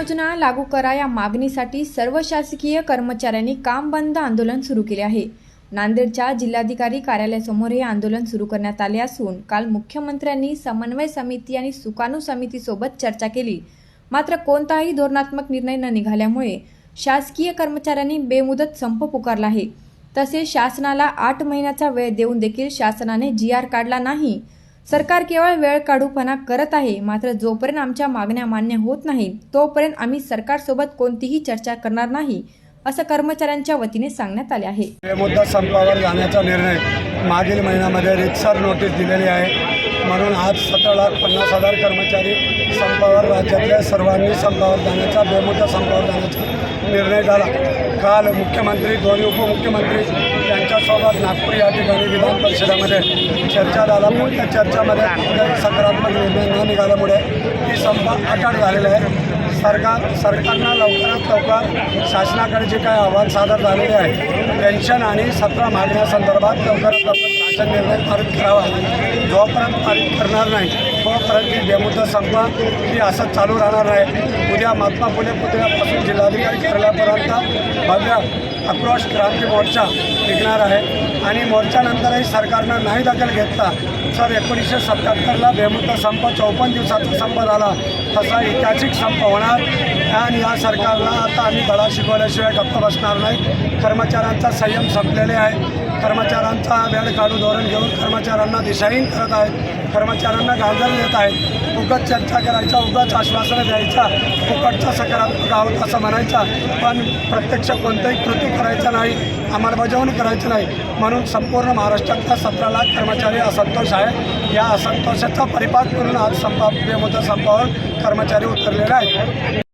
योजना लागू करा या मागणीसाठी सर्व शासकीय कर्मचाऱ्यांनी काम बंद आंदोलन सुरू केले आहे. नांदेडच्या जिल्हाधिकारी कार्यालयासमोर हे आंदोलन सुरू करण्यात आले असून काल मुख्यमंत्र्यांनी समन्वय समिती आणि सुकाणू समितीसोबत चर्चा केली. मात्र कोणताही धोरणात्मक निर्णय न निघाल्यामुळे शासकीय कर्मचाऱ्यांनी बेमुदत संप पुकारला आहे. तसेच शासनाला आठ महिन्याचा वेळ देऊन देखील शासनाने जी आर काढला नाही. सरकार केवळ वेळ काढूपणा करत आहे मात्र जोपर्यंत आमच्या मागण्या मान्य होत नाही तोपर्यंत आम्ही सरकारसोबत कोणतीही चर्चा करणार नाही असं कर्मचाऱ्यांच्या वतीने सांगण्यात आले आहे. मुद्दा संपावर जाण्याचा निर्णय मागील महिन्यामध्ये रितसर नोटीस दिलेली आहे. म्हणून आज सतरा लाख पन्नास हजार कर्मचारी संपावर राज्यातल्या सर्वांनी संपावर जाण्याचा बेमुद्दा संपावर जाण्याचा निर्णय झाला. काल मुख्यमंत्री दोन्ही उपमुख्यमंत्री यांच्यासोबत नागपूर या ठिकाणी विधान परिषदेमध्ये चर्चा झाला. पण त्या चर्चामध्ये सकारात्मक निर्णय न निघाल्यामुळे ही संप अटळ झालेला आहे. सरकार सरकारनं लवकरात लवकर शासनाकडे जे काही आव्हान सादर झालेले आहे पेन्शन आणि सतरा मागण्यासंदर्भात लवकरात लवकर शासन निर्णय पारित करावा. जोपर्यंत पारित करणार नाही तोपर्यंत ही बेमुदत संपा ही असं चालू राहणार नाही उद्या महात्मा फुले पुतळ्यापासून जिल्हाधिकारी कार्यालयापर्यंत भव्य आक्रोश क्रांती मोर्चा निघणार आहे. आणि मोर्चानंतरही सरकारनं नाही दखल घेतला. सर एकोणीसशे सत्त्याहत्तरला बेमुदत संप चौपन्न दिवसाचा संप झाला. तसा ऐतिहासिक संप होणार. आणि या सरकारला आता आम्ही धडा शिकवल्याशिवाय गप्प बसणार नाही. कर्मचाऱ्यांचा संयम संपलेले आहे. कर्मचाऱ्यांचा वेळ काढून धोरण घेऊन कर्मचाऱ्यांना दिशाहीन करत आहेत. कर्मचाऱ्यांना गांजर देत आहेत. उगत चर्चा करायचा उगाच आश्वासनं द्यायचा फुकटचा सकारात्मक आहोत असं म्हणायचा. पण प्रत्यक्ष कोणतंही कृती करायचं नाही अंमलबजावणी करायची नाही. म्हणून संपूर्ण महाराष्ट्रातल्या सतरा लाख कर्मचारी असंतोष आहे. या असंतोषाचा परिपाक करून आज संपा बेमुदत संपावर कर्मचारी उतरलेले आहेत